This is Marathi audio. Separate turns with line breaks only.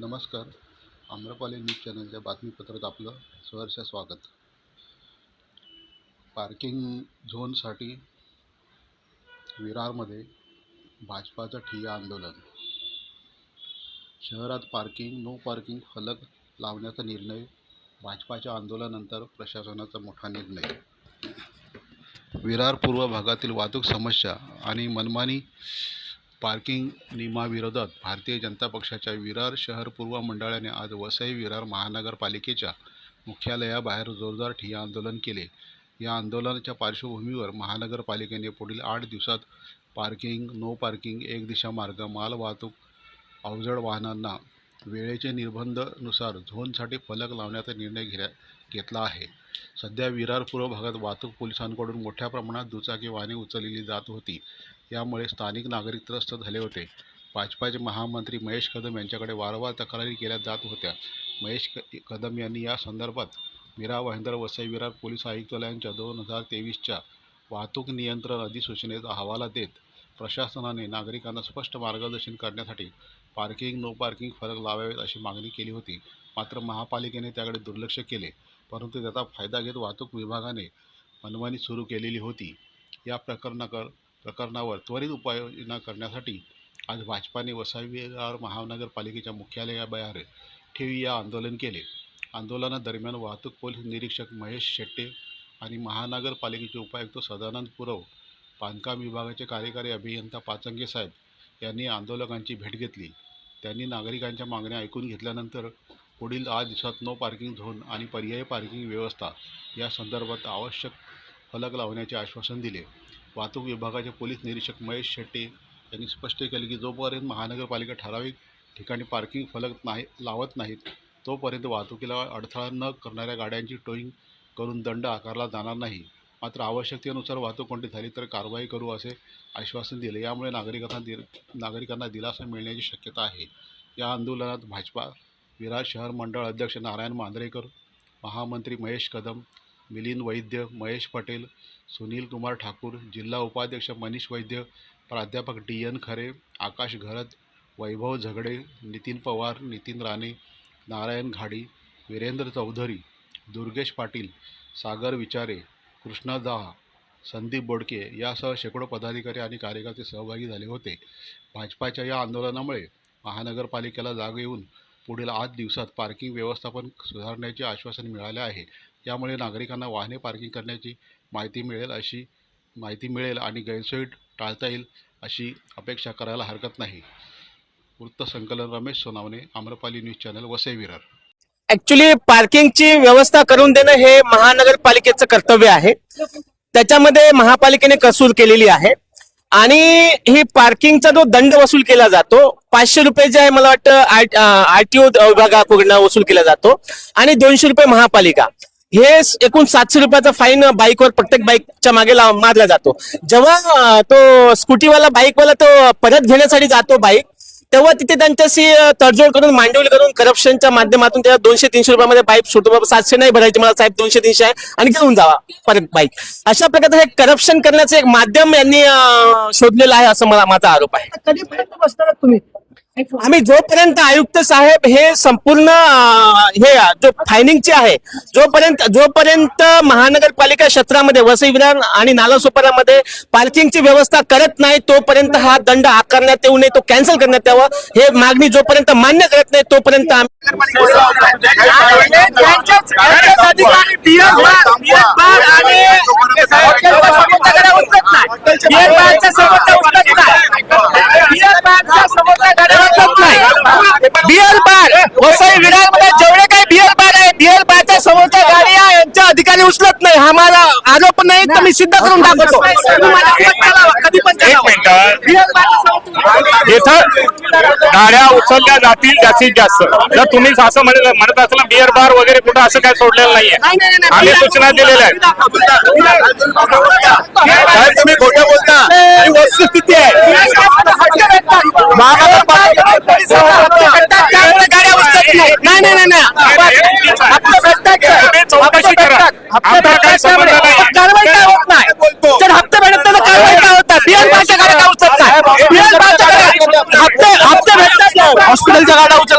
नमस्कार. आम्रपाली न्यूज चॅनलच्या बातमीपत्रात आपलं सहर्ष स्वागत. पार्किंग झोनसाठी विरारमध्ये भाजपाचं ठिय्या आंदोलन. शहरात पार्किंग नो पार्किंग फलक लावण्याचा निर्णय भाजपाच्या आंदोलनानंतर प्रशासनाचा मोठा निर्णय. विरार पूर्व भागातील वाहतूक समस्या आणि मनमानी पार्किंग नियमाविरोधात भारतीय जनता पक्षाच्या विरार शहर पूर्व मंडळाने आज वसई विरार महानगरपालिकेच्या मुख्यालयाबाहेर जोरदार ठिय्या आंदोलन केले. या आंदोलनाच्या पार्श्वभूमीवर महानगरपालिकेने पुढील आठ दिवसात पार्किंग नो पार्किंग एक दिशा मार्ग मालवाहतूक अवजड वाहनांना वेळेचे निर्बंधनुसार झोनसाठी फलक लावण्याचा निर्णय घेण्या घेतला आहे. सध्या विरार पूर्व भागात वाहतूक पोलिसांकडून मोठ्या प्रमाणात दुचाकी वाहने उचलली जात होती. यामुळे स्थानिक नागरिक त्रस्त झाले होते. भाजपाचे महामंत्री महेश कदम यांच्याकडे वारंवार तक्रारी केल्या जात होत्या. महेश कदम यांनी या संदर्भात मीरा महेंद्र वसई विरार पोलीस आयुक्तालयांच्या दोन हजार तेवीसच्या वाहतूक नियंत्रण अधिसूचनेचा हवाला देत प्रशासनाने नागरिकांना स्पष्ट मार्गदर्शन करण्यासाठी पार्किंग नो पार्किंग फरक लावावेत अशी मागणी केली होती. मात्र महापालिकेने त्याकडे दुर्लक्ष केले. परंतु त्याचा फायदा घेत वाहतूक विभागाने मनमानी सुरू केलेली होती. या प्रकरणाकर प्रकरणावर त्वरित उपाययोजना करण्यासाठी आज भाजपाने वसावीगार महानगरपालिकेच्या मुख्यालयाबाहेर या आंदोलन केले. आंदोलनादरम्यान वाहतूक पोलीस निरीक्षक महेश शेट्टे आणि महानगरपालिकेचे उपायुक्त सदानंद पुरव बांधकाम विभागाचे कार्यकारी अभियंता पाचंगे साहेब यांनी आंदोलकांची भेट घेतली. त्यांनी नागरिकांच्या मागण्या ऐकून घेतल्यानंतर पुढील आठ दिवसात नो पार्किंग झोन आणि पर्यायी पार्किंग व्यवस्था या संदर्भात आवश्यक फलक लावण्याचे आश्वासन दिले. वाहतूक विभागाचे पोलीस निरीक्षक महेश शेट्टे यांनी स्पष्ट केले की जोपर्यंत महानगरपालिका ठराविक ठिकाणी पार्किंग फलक नाही लावत नाहीत तोपर्यंत वाहतुकीला अडथळा न करणाऱ्या गाड्यांची टोईंग करून दंड आकारला जाणार नाही. मात्र आवश्यकतेनुसार वाहतूक कोणती झाली तर कारवाई करू असे आश्वासन दिले. यामुळे नागरिकांना दि नागरिकांना दिलासा मिळण्याची शक्यता आहे. या आंदोलनात भाजपा विरार शहर मंडळ अध्यक्ष नारायण मांजरेकर महामंत्री महेश कदम मिलिंद वैद्य महेश पटेल सुनील कुमार ठाकूर जिल्हा उपाध्यक्ष मनीष वैद्य प्राध्यापक डी एन खरे आकाश घरत वैभव झगडे नितीन पवार नितीन राणे नारायण घाडी वीरेंद्र चौधरी दुर्गेश पाटील सागर विचारे कृष्णा दहा संदीप बोडके यासह शेकडो पदाधिकारी आणि कार्यकर्ते सहभागी झाले होते. भाजपाच्या या आंदोलनामुळे महानगरपालिकेला जाग येऊन पुढील आठ दिवसात पार्किंग व्यवस्थापन सुधारण्याचे आश्वासन मिळाले आहे. यामुळे नागरिकांना वाहने पार्किंग करण्याची माहिती मिळेल अशी माहिती मिळेल आणि गैरसोय टाळता येईल अशी अपेक्षा करायला हरकत नाही. वृत्तसंकलन Ramesh Sonawane Amrapali news channel Vasai Virar.
Actually पार्किंगची व्यवस्था करून देणं हे महानगरपालिकेचं कर्तव्य आहे. त्याच्यामध्ये महापालिकेने कसूर केलेली आहे. आणि ही पार्किंगचा जो दंड वसूल केला जातो पाचशे रुपये जे आहे मला वाटतं आरटीओ विभागाकडून वसूल केला जातो आणि दोनशे रुपये महापालिका. हे एकूण सातशे रुपयाचा फाईन बाईकवर प्रत्येक बाईकच्या मागे मारला जातो. जेव्हा तो स्कूटीवाला बाईकवाला तो परत घेण्यासाठी जातो बाईक तेव्हा तिथे त्यांच्याशी तडजोड करून मांडवली करून करप्शनच्या माध्यमातून त्या दोनशे तीनशे रुपयामध्ये बाईक सुटतो बाबा सातशे नाही भरायचे. मला साहेब दोनशे तीनशे आहे आणि घेऊन जावा परत बाईक अशा प्रकारचं हे करप्शन करण्याचं एक माध्यम यांनी शोधलेलं आहे असं मला माझा आरोप आहे.
कधीपर्यंत बसणार तुम्ही?
आम्ही जोपर्यंत आयुक्त साहेब हे संपूर्ण हे जो फायनिंगचे आहे जोपर्यंत जोपर्यंत महानगरपालिका क्षेत्रामध्ये वसई विधान आणि नालासोपारामध्ये पार्किंगची व्यवस्था करत नाही तोपर्यंत हा दंड आकारण्यात येऊ नये तो कॅन्सल करण्यात यावा. हे मागणी जोपर्यंत मान्य करत नाही तोपर्यंत आम्ही
त्यांच्याच- त्यांच्याच अधिकारी बियर बार- बियर बार आणि हॉटेलच्या समोरच्या उचलत नाही. बियर बारच्या समोरच्या उचलत नाही. बियर बारच्या समोरच्या गाड्या उचलत बियर बार वसई विरारमध्ये जेवढे काही बियर बार आहे बियर बारच्या समोरच्या गाड्या यांच्या अधिकारी उचलत नाही. हा माझा आरोप नाही तर मी सिद्ध करून दाखवतो. कधी पण
एक. मिनिट. इथं गाड्या उचलल्या जातील जास्तीत जास्त. जर तुम्ही असं म्हणत म्हणत असाल बिअर बार वगैरे कुठं असं काय सोडलेलं नाहीये.
नाही, नाही, नाही.
आम्ही सूचना दिलेल्या आहेत. तुम्ही खोटं बोलता? ही वस्तुस्थिती आहे
गाड्या उचलत नाही. नाही नाही
चौकशी करा. आमचा काही संबंध नाही.
कारवाई काय होत नाही. जर हप्ते भेटत नाही तर कारवाई काय होत नाही. बिअर बारच्या गाड्या उचलत नाही. बारच्या गाड्या हप्ते हप्ते भेटतात हॉस्पिटलच्या गाड्या
त्या